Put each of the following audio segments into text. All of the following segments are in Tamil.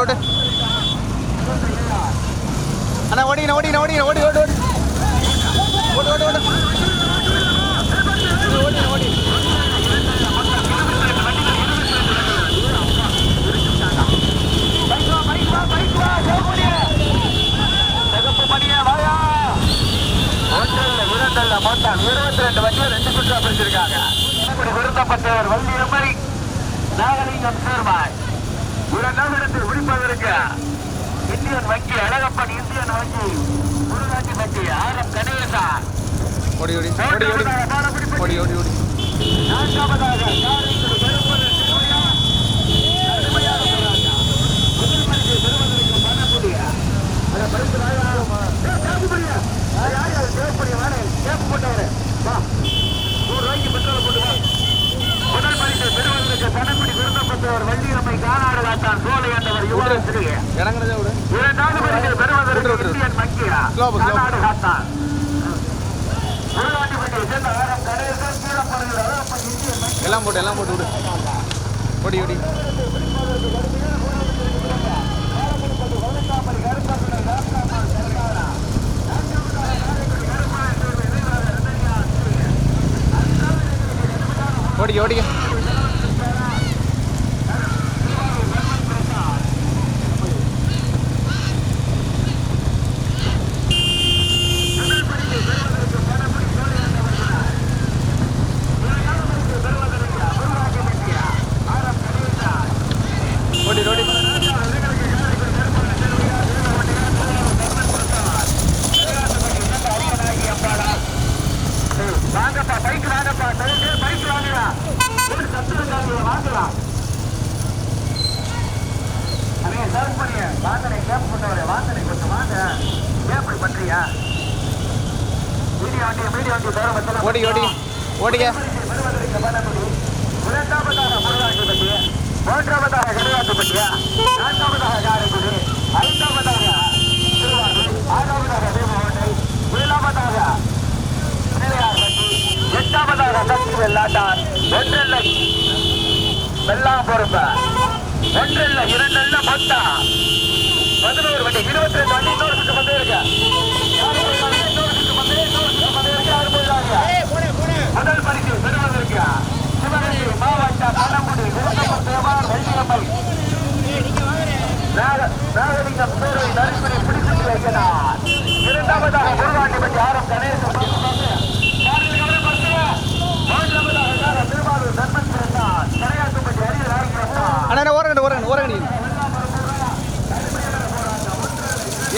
ஓட்டு ஓட்டு அண்ணா ஓடிங்க ஓடிங்க ஓடிங்க ஓடி ஓடி ஓட்டு ஓட்டு ஓட்டு ஓட்டு ஓடி ஓடி. மொத்தம் இருபத்தி ரெண்டு வண்டியை ரெண்டு சுற்றா பிரிச்சிருக்காங்க இப்படி வள்ளி எம்மரி நாகலிங்கம் சேர்மாய் இடத்தில் முடிப்பதற்கு இந்தியன் வங்கி அழகப்பன் இந்தியன் வங்கி குருநாட்டி வங்கி ஆர் எம் கணேசன் ஓடி ஓடி ஓடி ஓடி ஓடி ஓடி ஓடி நான்காவதாக காரைக்குடி பெரும்புல திருவிழா கடுமையாக போராட்டம். முதல் பரிசை பெறுவதற்கு பணப்புடியா. அட பரிசு ராஜாவுமா. ஏய், தேவப்புடியா. ஆ, யார் யார் தேவப்புடியா? வாடே, தேப்பு போட்டவரே. வா. நூறு ரூபாய்க்கு பெட்ரோல் போட்டு வா. முதல் பெறுவதற்கு பணப்புடி விருந்தப்பட்டவர் வள்ளியம்மை கானாடு காத்தான் சோலை என்றவர் விடு. இரண்டாவது பரிசை பெறுவதற்கு. Indian slow. கானாடு காத்தான் எல்லாம் போட்டு எல்லாம் போட்டு விடு. ஓடி ஓடி. ஓடிக்க ஓடிக்க ஓடி ஓடி வாங்கப்பா பைக் வாங்கப்பா டவுட்டு பைக் வாங்கடா ஒரு சத்து இருக்காங்க வாங்கலாம் அண்ணே சர்வ் பண்ணிய வாங்கனே கேப் கொண்டவரே வாங்கனே கொஞ்சம் வாங்க ஏன் இப்படி பண்றியா மீடியா வண்டி மீடியா வண்டி தவிர மத்தெல்லாம் ஓடி ஓடி ஓடிக்க வருவதற்கு பண்ணக்கூடிய இரண்டாவதாக முருகாட்டுப்பட்டி மூன்றாவதாக கருவாட்டுப்பட்டியா நான்காவதாக காரைக்குடி ஐந்தாவதாக திருவாரூர் ஆறாவதாக தேவகோட்டை ஏழாவதாக பிள்ளையார்பட்டி எட்டாவதாக சக்தி ஒன்றல்ல வெள்ளாம் பொறுப்ப ஒன்றல்ல இரண்டல்ல மொத்தம் பதினோரு வண்டி இருபத்தி ரெண்டு வண்டி இன்னொரு சுற்று வந்து இருக்கு முதல் பரிசு பெறுவதற்கு சிவகங்கை மாவட்ட பணமுடி விருந்தப்பட்டவர் வெள்ளியம்மை நாகலிங்கம் பேரவை நரிக்குடி பிடித்து வைக்கிறார் இரண்டாவதாக முருகாண்டிப்பட்டி ஆரம் கணேசன் அண்ணா அண்ணா, ஓரங்கடி ஓரங்கடி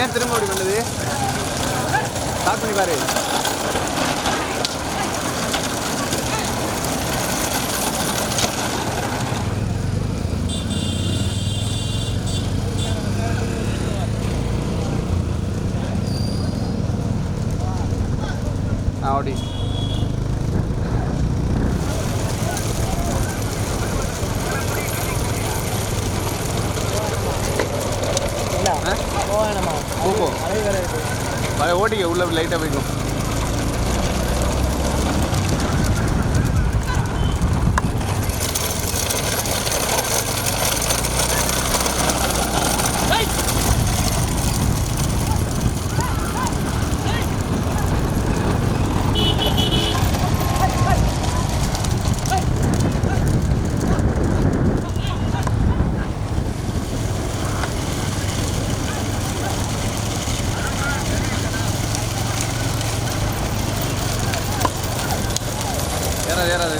ஏன் திரும்ப அப்படி பண்ணுது ஸ்டார்ட் பண்ணி பாரு. போகும் போ. ஓட்டிக்க உள்ள லைட்டாக போய்க்கும் ஏறாது ஏறாது.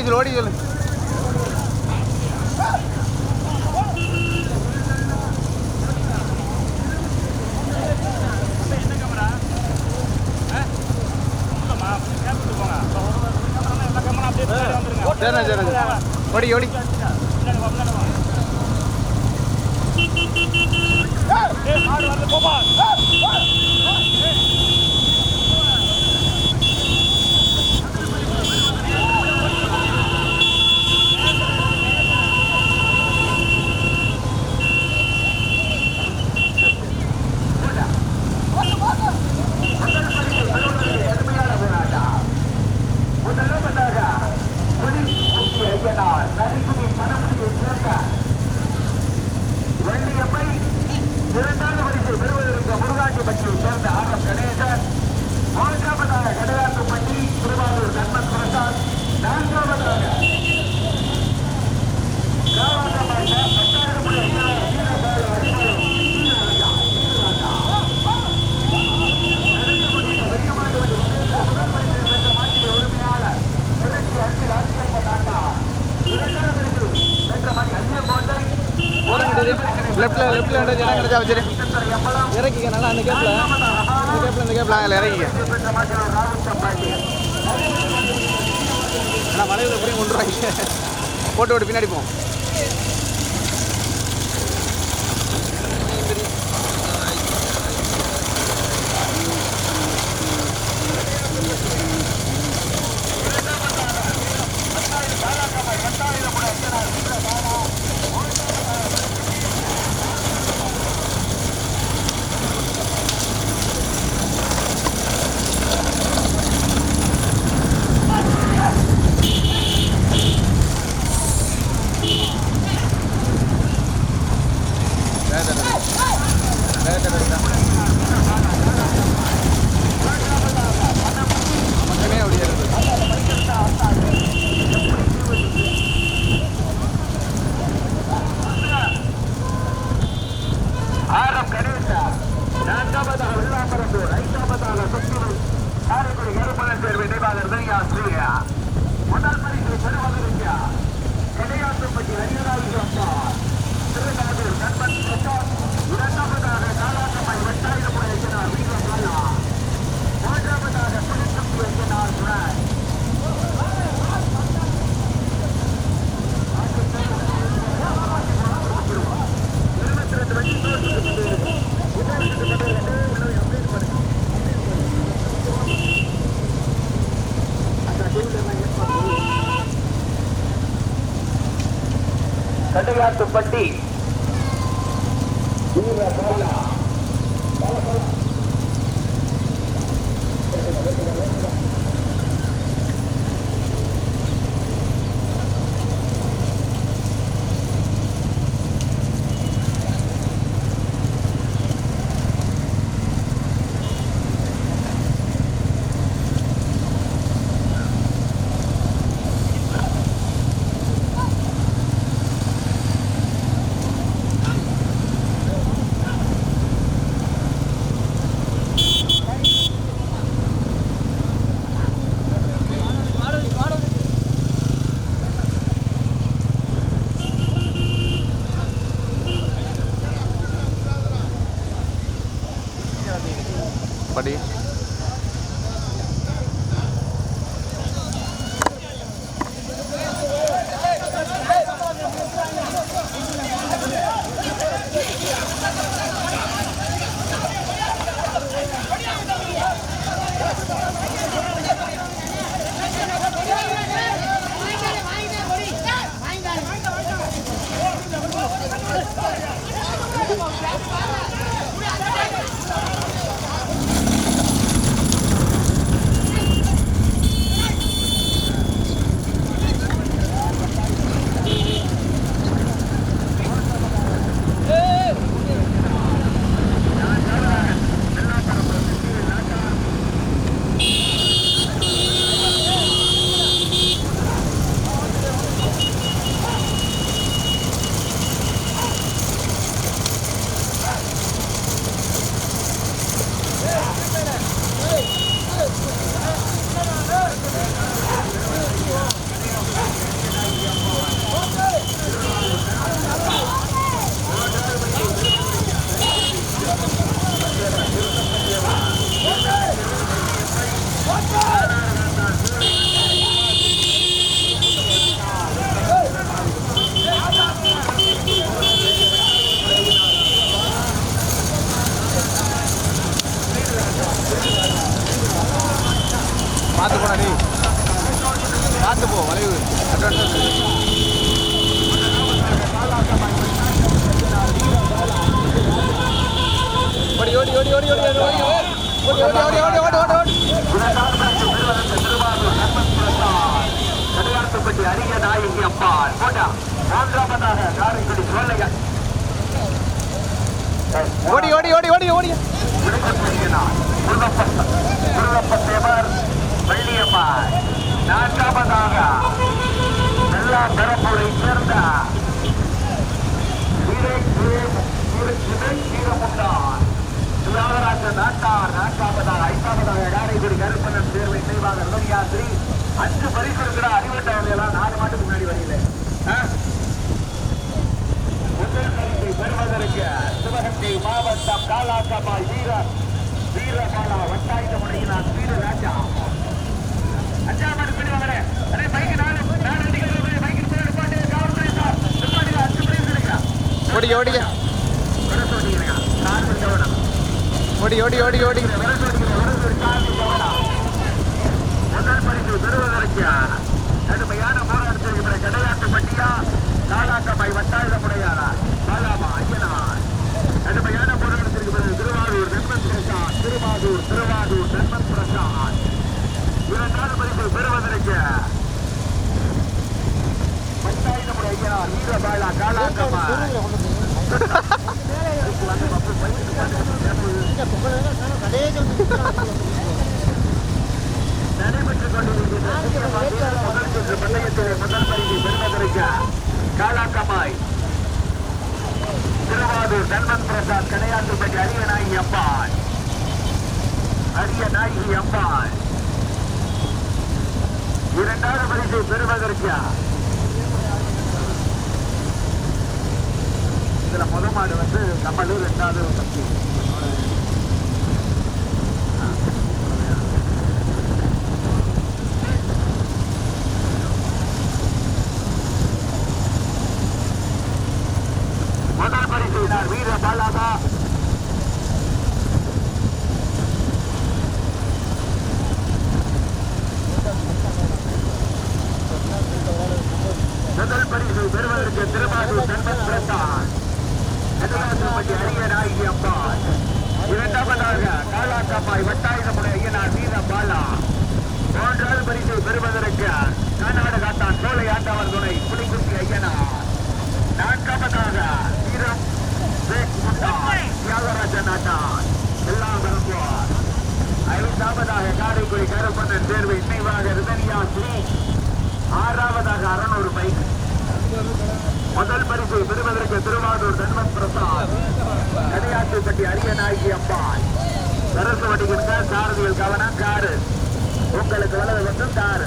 இது லோடி சொல்லு. 在我这里。கடையாத்துப்பட்டி வீரபாலா நாயகி அம்பாள் போட்டா மூன்றாவதாக காரைக்குடி சோழையன் ஓடி ஓடி ஓடி ஓடி ஓடி முருகப்பத்தேவர் வள்ளியம்மாள் நான்காவதாக எல்லா தரப்புரை சேர்ந்த தியாகராஜ நாட்டார் நான்காவதாக ஐந்தாவதாக காரைக்குடி கருப்பணன் தேர்வை நினைவாக ரவியாத்ரி அஞ்சு பரிசு இருக்கிற அறிவட்டவர்கள் எல்லாம் நாலு மாட்டுக்கு முன்னாடி வரையில. முதல் பரிசை பெறுவதற்கு சிவகங்கை மாவட்டம் காலாக்கமாய் வீர வீரபாலா வட்டாயுத முனையினார் வீரராஜா அஞ்சாம் ஆண்டு பிடி வாங்குறேன் அதே பைக்கு நாலு நாலு வண்டிகள் பைக்கு போய் பாட்டு காவல்துறை சார் நிப்பாட்டி. அஞ்சு பிரைஸ் இருக்கா? ஓடி ஓடி. விரசு ஓட்டிக்கிறேன் கார் கவனம் ஓடி ஓடி ஓடி ஓடி விரசு ஓட்டிக்கிறேன் விரசு கார் கவனம் முதல் பரிசு பெறுவதற்கு கடுமையான போராட்டத்திற்கு கடையாட்டு பட்டியா காலாக்கமாய் வட்டாயுத முனையாரா பாலாமா ஐயனார் கடுமையான போராட்டத்திற்கு பிறகு திருவாரூர் நண்பன் பிரசாத் திருவாரூர் திருவாரூர் நண்பன் பிரசாத். இரண்டாவது பரிசு பெறுவதற்கு பத்தாயிரம் ஐயனார் வீரபாலா காலாக்கமாய் நடைபெற்றுக் கொண்டிருக்கின்ற முதல் சுற்று பந்தயத்திலே முதல் பரிசு பெறுவதற்கு காலாக்கமாய். திருவாரூர் தன்மன் பிரசாத் கடையாண்டுப்பட்டி அரிய நாயகி அம்பாள். அரிய நாயகி அம்பாள். இரண்டாவது பரிசை பெறுவதற்கு. இதுல முத மாடு வந்து கம்மலூர் ரெண்டாவது பத்தி முதல் பரிசு வீர பாலாதா முதல் பரிசு பெறுவதற்கு திருவாரூர் தன்மன் பிரசாத் கதிராசப்பட்டி அரிய நாயகி அம்பாள் இரண்டாவதாக காலாக்கம்மாய் வட்டாயுதமுடைய ஐயனார் வீர பாலா. மூன்றாவது பரிசை பெறுவதற்கு கர்நாடகாத்தான் சோலை ஆண்டவர் துணை புலிக்குட்டி ஐயனார் நான்காவதாக வீரம் தியாகராஜன் முட்டாள் நாட்டான் எல்லாம் விரும்புவார் ஐந்தாவதாக காரைக்குடி கருப்பண்ணன் தேர்வு இணைவாக ரிதனியா ஸ்ரீ ஆறாவதாக அறநூறு பைக் முதல் பரிசு பெறுவதற்கு திருவாரூர் தன்வன் பிரசாத். கடையாட்டுப்பட்டி அரியநாயகி அம்பாள். சரசு வட்டிக்கின்ற சாரதிகள் கவனம் காரு உங்களுக்கு வலது வந்து காரு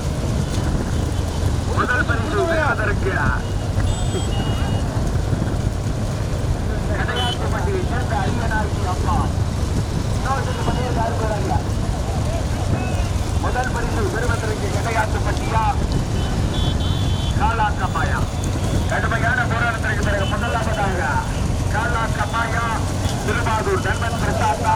முதல் பரிசு பெறுவதற்கு கடையாட்டுப்பட்டியை சேர்ந்த அரியநாயகி அம்பாள் இன்னொரு பண்டிகை காரு போறாங்க? முதல் பரிசு பெறுவதற்கு கடையாட்டுப்பட்டியா காலாக்கம்மாயா கடுமையான போராட்டத்திற்கு பிறகு முதலாவதாக காலாக்கம்மாயா திருவாரூர் நண்பன் பிரசாத்தா?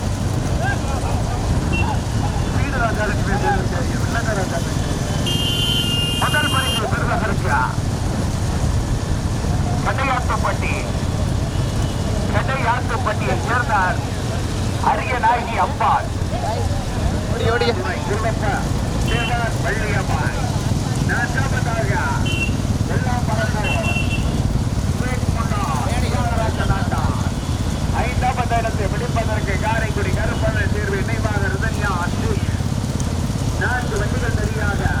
தூத்துக்குடி கருப்பாளர் தேர்வு நினைவாக இருந்த அன்று நான்கு வண்டிகள் சரியாக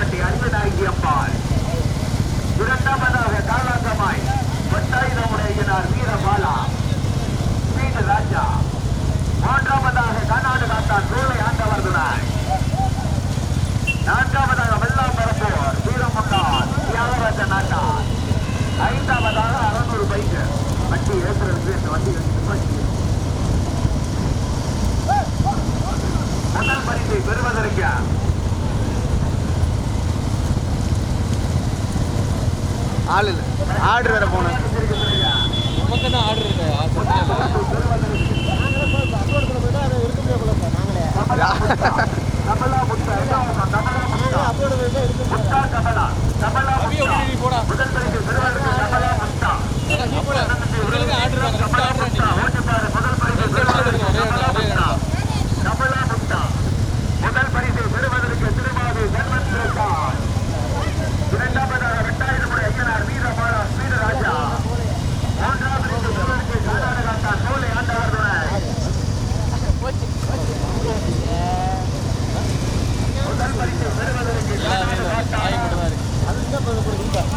திருப்பதி அன்பதாகியப்பால் இரண்டாவது ஆள் இல்லை. ஆர்டர் வேறு போனேன். ஆர்டர் இருக்கு?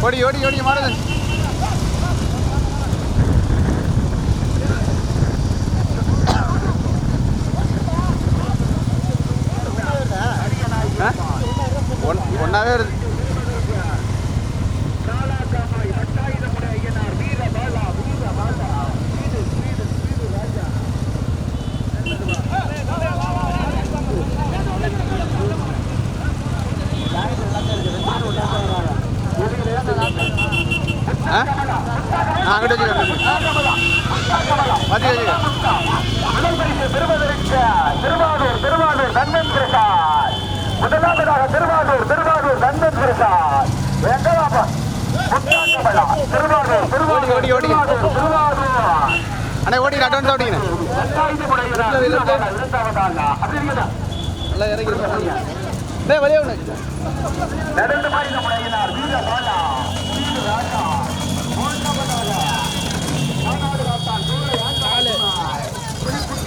ஓடி ஓடி ஓடி மாடுது அங்கிட்ட வச்சுக்க பெறுவதற்கு திருவாரூர் திருவாரூர் நன்மன் பிரசாத் முதலாவதாக திருவாரூர் திருவாரூர் நன்மன் பிரசாத் எங்கலாபம் திருவாரூர் திருவாரூர் திருவாரூர் திருவாரூர் அண்ணா ஓடிங்க அட்வான்ஸ் ஓடிங்க நல்லா இறங்கி நடந்து பாருங்க முனையினார்